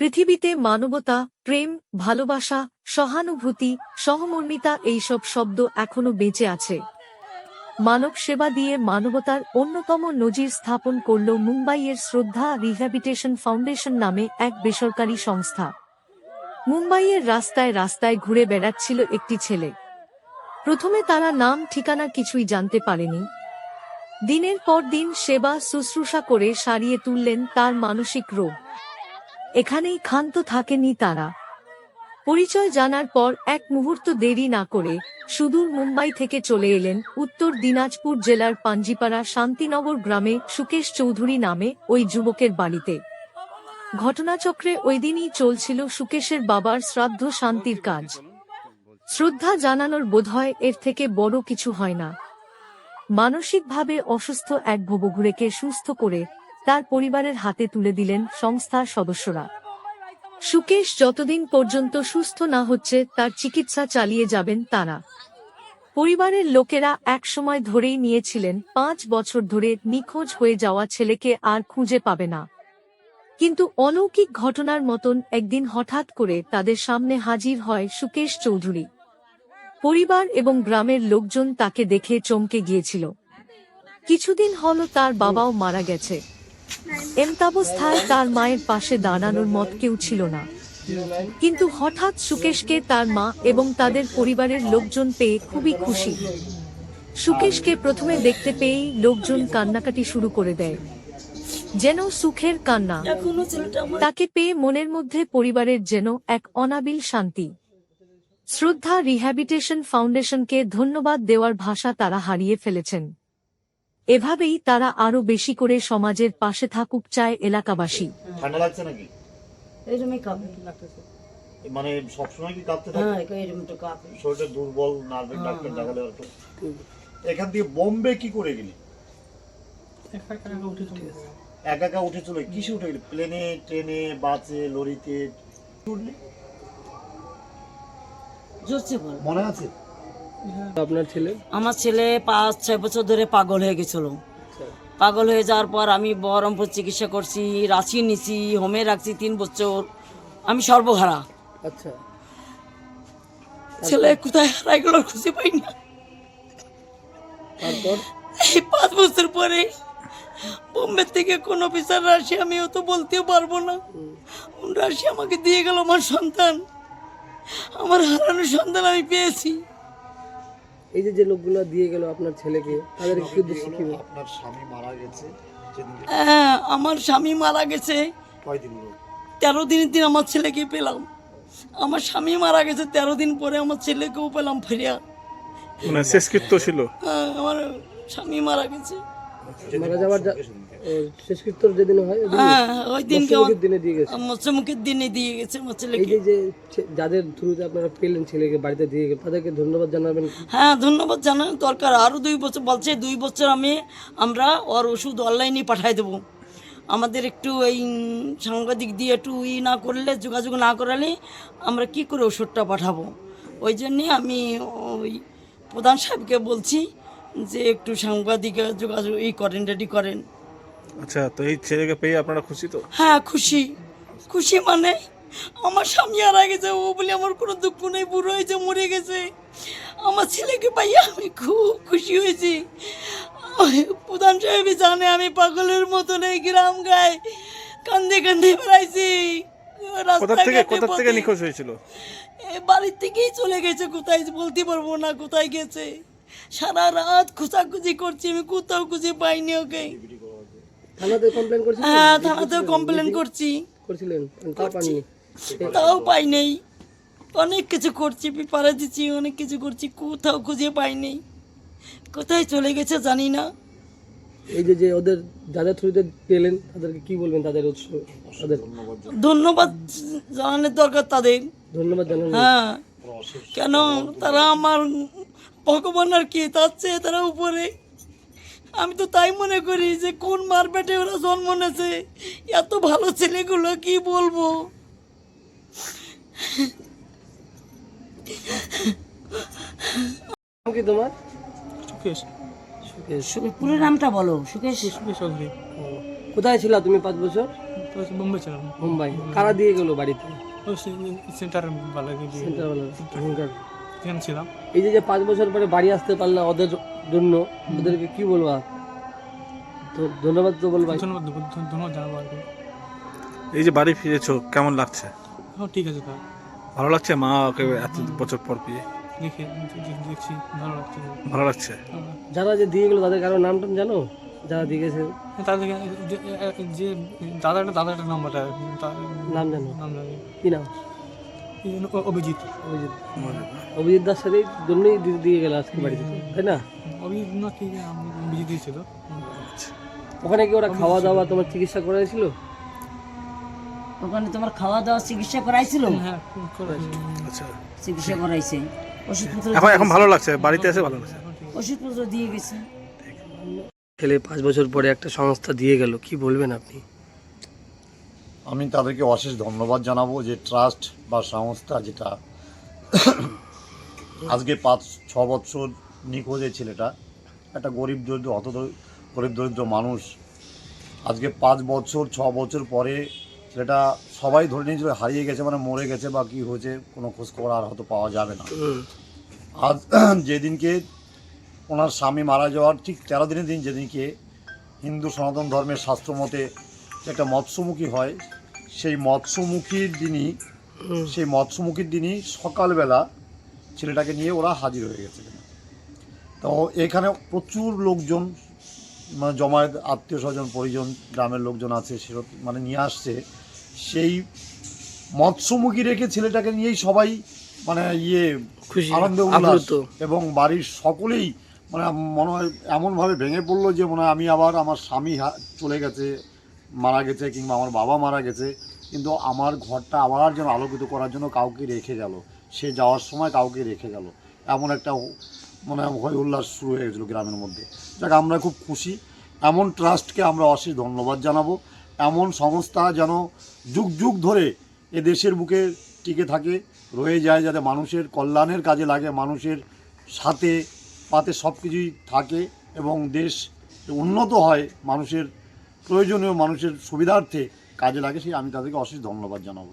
পৃথিবীতে মানবতা, প্রেম, ভালোবাসা, সহানুভূতি, সহমর্মিতা এইসব শব্দ এখনও বেঁচে আছে। মানব সেবা দিয়ে মানবতার অন্যতম নজির স্থাপন করল মুম্বাইয়ের শ্রদ্ধা রিহ্যাবিটেশন ফাউন্ডেশন নামে এক বেসরকারি সংস্থা। মুম্বাইয়ের রাস্তায় রাস্তায় ঘুরে বেড়াচ্ছিল একটি ছেলে। প্রথমে তারা নাম, ঠিকানা কিছুই জানতে পারেনি। দিনের পর দিন সেবা, শুশ্রূষা করে সারিয়ে তুললেন তার মানসিক রোগ। এখানেই ক্ষান্ত থাকেনি তারা। পরিচয় জানার পর এক মুহূর্ত দেরি না করে সুদূর মুম্বাই থেকে চলে এলেন উত্তর দিনাজপুর জেলার পাঞ্জিপাড়া শান্তিনগর গ্রামে সুকেশ চৌধুরী নামে ওই যুবকের বাড়িতে। ঘটনাচক্রে ওই দিনই চলছিল সুকেশের বাবার শ্রাদ্ধ শান্তির কাজ। শ্রদ্ধা জানানোর বোধহয় এর থেকে বড় কিছু হয় না। মানসিকভাবে অসুস্থ এক ভবঘুরেকে সুস্থ করে তার পরিবারের হাতে তুলে দিলেন সংস্থার সদস্যরা। সুকেশ যতদিন পর্যন্ত সুস্থ না হচ্ছে, তার চিকিৎসা চালিয়ে যাবেন তারা। পরিবারের লোকেরা এক সময় ধরেই নিয়েছিলেন, পাঁচ বছর ধরে নিখোঁজ হয়ে যাওয়া ছেলেকে আর খুঁজে পাবে না। কিন্তু অলৌকিক ঘটনার মতন একদিন হঠাৎ করে তাদের সামনে হাজির হয় সুকেশ চৌধুরী। পরিবার এবং গ্রামের লোকজন তাকে দেখে চমকে গিয়েছিল। কিছুদিন হল তার বাবাও মারা গেছে। এমতাবস্থায় তার মায়ের পাশে দাঁড়ানোর মত কেউ ছিল না। কিন্তু হঠাৎ সুকেশকে তার মা এবং তাদের পরিবারের লোকজন পেয়ে খুবই খুশি। সুকেশকে প্রথমে দেখতে পেয়েই লোকজন কান্নাকাটি শুরু করে দেয়। যেন সুখের কান্না। তাকে পেয়ে মনের মধ্যে পরিবারের যেন এক অনাবিল শান্তি। শ্রদ্ধা রিহ্যাবিটেশন ফাউন্ডেশনকে ধন্যবাদ দেওয়ার ভাষা তারা হারিয়ে ফেলেছেন। এভাবেই তারা আরও বেশি করে সমাজের পাশে থাকুক চায় এলাকাবাসী। ঠান্ডা লাগছে নাকি? কাঁপে। মানে সবসময় কি কাঁপতে থাকে? হ্যাঁ কাঁপে। শরীরটা দুর্বল নার্ভের ডাক্তার দেখালে হয়তো। এখান দিয়ে বোম্বে কি করে গেলি? একা একা উঠে চলে কিসে উঠে গেলি? প্লেনে ট্রেনে বাসে লরিতে? উঠলি মনে আছে? আপনার ছেলে? আমার ছেলে পাঁচ ছয় বছর ধরে পাগল হয়ে গেছিল। পাগল হয়ে যাওয়ার পর আমি বহরমপুর চিকিৎসা করছি রাঁচি নিছি হোমে রাখছি তিন বছর। আমি সর্বহারা। আচ্ছা। ছেলে কোথায় হারাই গেল খুঁজে পাই না। তারপর? এই পাঁচ বছর পরে বোম্বে থেকে কোন অফিসার রাশি আমি অত বলতেও পারব না। রাশি আমাকে দিয়ে গেল আমার সন্তান। আমার হারানো সন্তান আমি পেয়েছি। এই যে যে লোকগুলো দিয়ে গেল আপনার ছেলেকে তাদের কি উদ্দেশ্য কি আপনার স্বামী মারা গেছে হ্যাঁ আমার স্বামী মারা গেছে। কয়দিন তেরো দিনের দিন আমার ছেলেকে পেলাম। আমার স্বামী মারা গেছে তেরো দিন পরে আমার ছেলেকেও পেলাম ফিরিয়া। মানে শেষকৃত্য ছিল? হ্যাঁ, আমার স্বামী মারা গেছে। মারা যাওয়ার যা- যেদিন হয় ওই হ্যাঁ ওই দিনকে দিনে দিয়ে গেছে। মৎস্যমুখের দিনে দিয়ে গেছে আমার এই যে যাদের থ্রুতে আপনারা পেলেন ছেলেকে বাড়িতে দিয়ে গেল তাদেরকে ধন্যবাদ জানাবেন। হ্যাঁ ধন্যবাদ দরকার। আরও দুই বছর বলছে দুই বছর আমি আমরা ওর ওষুধ অনলাইনে পাঠাই দেবো। আমাদের একটু এই সাংবাদিক দিয়ে একটু ই না করলে যোগাযোগ না করালে আমরা কি করে ওষুধটা পাঠাবো? ওই জন্যে আমি ওই প্রধান সাহেবকে বলছি যে একটু সাংবাদিক যোগাযোগ এই করেন রেডি করেন। আচ্ছা তো এই ছেলেকে পেয়ে আপনারা খুশি তো? হ্যাঁ খুশি। খুশি মানে আমার স্বামী হারা গেছে ও বলে আমার কোনো দুঃখ নেই বুড়ো হয়েছে মরে গেছে। আমার ছেলেকে পাইয়া আমি খুব খুশি হয়েছি। প্রধান সাহেব জানে আমি পাগলের মতন এই গ্রাম গায়ে কান্দে কান্দে বেড়াইছি। কোথা থেকে রাস্তাঘাটে কোথা থেকে নিখোঁজ হয়েছিল? এ বাড়ির থেকেই চলে গেছে কোথায় বলতে পারব না কোথায় গেছে। সারা রাত খোঁজাখুঁজি করছি আমি কোথাও খুঁজে পাইনি ওকে। থানাতে কমপ্লেন হ্যাঁ থানাতেও কমপ্লেন করছি। করছিলেন? তাও পাই নেই অনেক কিছু করছি পেপারে দিচ্ছি অনেক কিছু করছি কোথাও খুঁজে পাই নেই কোথায় চলে গেছে জানি না। এই যে যে ওদের যাদের থ্রুতে পেলেন তাদেরকে কি বলবেন তাদের তাদের? ধন্যবাদ জানানোর দরকার তাদের। ধন্যবাদ জানান হ্যাঁ। কেন? তারা আমার ভগবান আর কি? তার চেয়ে তারা উপরে। আমি তো তাই মনে করি যে কোন মার পেটে ওরা জন্ম নেছে এত ভালো ছেলেগুলো কি বলব? কি তোমার? সুকেশ। সুকেশ। পুরো নামটা বলো সুকেশ। ও, কোথায় ছিল তুমি পাঁচ বছর? ওই মুম্বাই ছিলাম। মুম্বাই কারা দিয়ে গেলো বাড়িতে? সেন্টার ভালো সেন্টারওয়ালা ছিলাম এই যে যে পাঁচ বছর পরে বাড়ি আসতে পারলে ওদের জন্য ওদেরকে কি বলবা? তো ধন্যবাদ তো বলবা। ধন্যবাদ ধন্যবাদ জানাব আর কি এই যে বাড়ি ফিরেছো কেমন লাগছে? হ্যাঁ ঠিক আছে স্যার ভালো লাগছে মা ওকে এত বছর পর পেয়ে দেখে দেখছি ভালো লাগছে। ভালো লাগছে। হ্যাঁ। যারা যে দিয়ে গেলো তাদের কারও নাম টাম জানো? যারা দিয়ে গেছে তাদেরকে যে- দাদার দাদার নাম্বারটা নাম জানো? নাম জানি। কি নাম? অভিজিৎ। অভিজিৎ। অভিজিৎ দাস সাথে জন্যই দিয়ে- গেল আজকে বাড়িতে তাই না? অভিজিৎ না কি আমি অভিজিৎ দিয়েছিল ওখানে কি ওরা খাওয়া দাওয়া তোমার চিকিৎসা করাইছিল? ওখানে তোমার খাওয়া দাওয়া চিকিৎসা করাইছিল? হ্যাঁ আচ্ছা। চিকিৎসা করাইছে। ওষুধপত্র এখন এখন ভালো লাগছে বাড়িতে এসে ভালো লাগছে। ওষুধপত্র দিয়ে গেছে। ছেলে পাঁচ বছর পরে একটা সংস্থা দিয়ে গেল কি বলবেন আপনি? আমি তাদেরকে অশেষ ধন্যবাদ জানাব যে ট্রাস্ট বা সংস্থা যেটা আজকে পাঁচ ছ বছর নিখোঁজ ছেলেটা একটা গরিব দরিদ্র অত গরিব দরিদ্র মানুষ। আজকে পাঁচ বছর ছ বছর পরে ছেলেটা সবাই ধরে নিয়েছিল হারিয়ে গেছে মানে মরে গেছে বা কী হয়েছে কোনো খোঁজ খবর আর হয়তো পাওয়া যাবে না। আজ যেদিনকে ওনার স্বামী মারা যাওয়ার ঠিক তেরো দিনের দিন যেদিনকে হিন্দু সনাতন ধর্মের শাস্ত্র মতে একটা মৎস্যমুখী হয় সেই মৎস্যমুখীর দিনই সেই মৎস্যমুখীর দিনই সকালবেলা ছেলেটাকে নিয়ে ওরা হাজির হয়ে গেছে। তো এখানে প্রচুর লোকজন মানে জমায়েত আত্মীয় স্বজন পরিজন গ্রামের লোকজন আছে সেরকম মানে নিয়ে আসছে। সেই মৎস্যমুখী রেখে ছেলেটাকে নিয়েই সবাই মানে ইয়ে খুশি, আনন্দে উল্লাস এবং বাড়ির সকলেই মানে মনে হয় এমনভাবে ভেঙে পড়ল যে মনে হয় আমি আবার আমার স্বামী চলে গেছে, মারা গেছে কিংবা আমার বাবা মারা গেছে। কিন্তু আমার ঘরটা আবার যেন আলোকিত করার জন্য কাউকে রেখে গেল। সে যাওয়ার সময় কাউকে রেখে গেল। এমন একটা মানে হয় উল্লাস শুরু হয়ে গেছিল গ্রামের মধ্যে। যাক, আমরা খুব খুশি। এমন ট্রাস্টকে আমরা অশেষ ধন্যবাদ জানাব। এমন সংস্থা যেন যুগ যুগ ধরে এ দেশের বুকে টিকে থাকে, রয়ে যায় যাতে মানুষের কল্যাণের কাজে লাগে, মানুষের সাথে পাতে সব কিছুই থাকে এবং দেশ উন্নত হয় মানুষের প্রয়োজনীয় মানুষের সুবিধার্থে কাজে লাগে, সেই আমি তাদেরকে অশেষ ধন্যবাদ জানাব।